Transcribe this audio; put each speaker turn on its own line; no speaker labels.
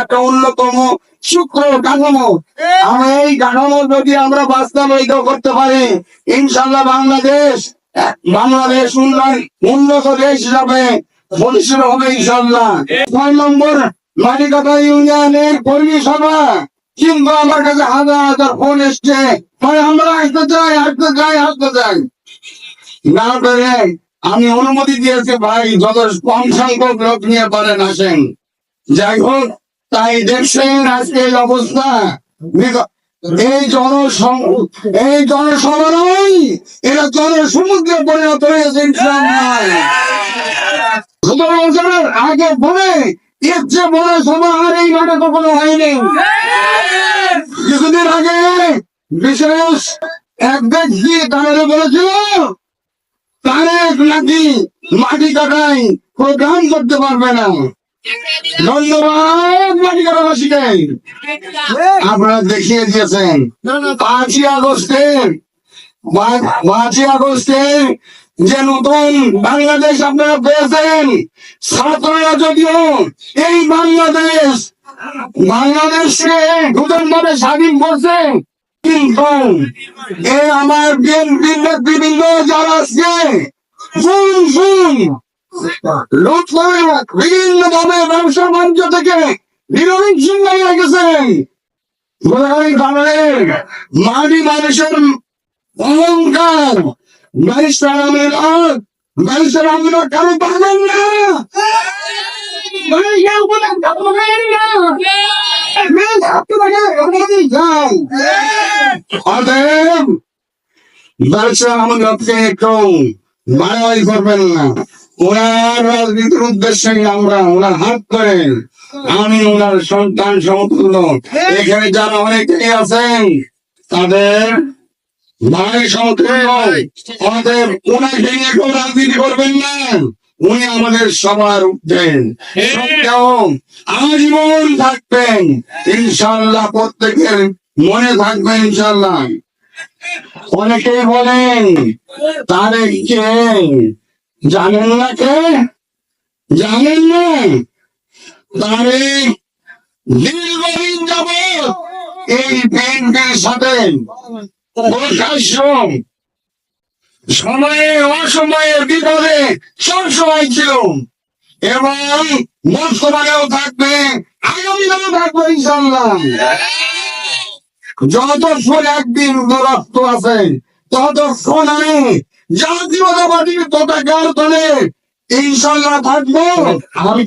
একটা অন্যতম সূক্ষ্ম কাঠামো। এই কাঠামো যদি আমরা বাস্তবায়িত করতে পারি ইনশাল্লাহ বাংলাদেশ বাংলাদেশ উন্নত দেশ হিসাবে প্রতিষ্ঠিত হবে ইনশাল্লাহ ছয় নম্বর মাটিকাটা ইউনিয়নের কর্মী সভা। কিন্তু আমার কাছে হাজার হাজার ফোন এসছে। আমরা আসতে চাই আসতে চাই আসতে চাই। না করে আমি অনুমতি দিয়েছি ভাই, যত কম সংখ্যক লোক নিয়ে পারেন, আসেন। যাই হোক, তাই দেখছেন আজকে এই অবস্থা। এই জনসং এই জনসভা নয় এটা জনসমুদ্রে পরিণত হয়েছে, ইনশাআল্লাহ। আগে বলে, এর যে বড় সভা আর এই মাঠে কখনো হয়নি। কিছুদিন আগে বিশেষ এক ব্যক্তি তাহলে বলেছিল তারেক নাকি? মাটি কাটাই প্রোগ্রাম করতে পারবে না। ধন্যবাদ মাটি কাটাবাসীকে। আপনারা দেখিয়ে দিয়েছেন। পাঁচই আগস্টের পাঁচ- পাঁচই আগস্টের যে নতুন বাংলাদেশ আপনারা পেয়েছেন ছাত্ররা যদিও এই বাংলাদেশ বাংলাদেশকে নতুন ভাবে স্বাধীন করছে, কিন্তু এ আমার বিএনপি নেতৃবৃন্দ যারা আছে শুন শুন লুট বিভিন্ন ভাবে ব্যবসা বাণিজ্য থেকে বিরোধী চিন্তায় রেখেছেন গোদাগাড়ি মাটি মানুষের ব্যারিস্টার আমের আর আমের কারও পাবেন না। অতএব ব্যবসা আমাদের একটু বাড়াবাড়ি করবেন না। ওনার রাজনীতির উদ্দেশ্যে আমরা ওনার হাত করেন আমি ওনার সন্তান সমতুল্য। এখানে যারা অনেকেই আছেন তাদের ভাই সমতুল্য। অতএব ওনাকে নিয়ে কেউ রাজনীতি করবেন না। উনি আমাদের সবার উঠবেন সত্ত্বেও আজীবন থাকবেন। ইনশাল্লাহ প্রত্যেকের মনে থাকবেন ইনশাল্লাহ অনেকেই বলেন তারে কে? জানেন না কে? জানেন না? তারে দীর্ঘদিন যাব এই বিএনপির সাথে প্রকাশ্য সময়ে অসময়ে বিপদে সবসময় ছিল। এবং বর্তমানেও থাকবে আগামীকালেও থাকবে ইনশাল্লাহ যতক্ষণ একদিন দূরত্ব আছে তত আমি জাতীয়তাবাদী পতাকার তলে ইনশাল্লাহ থাকব। আমি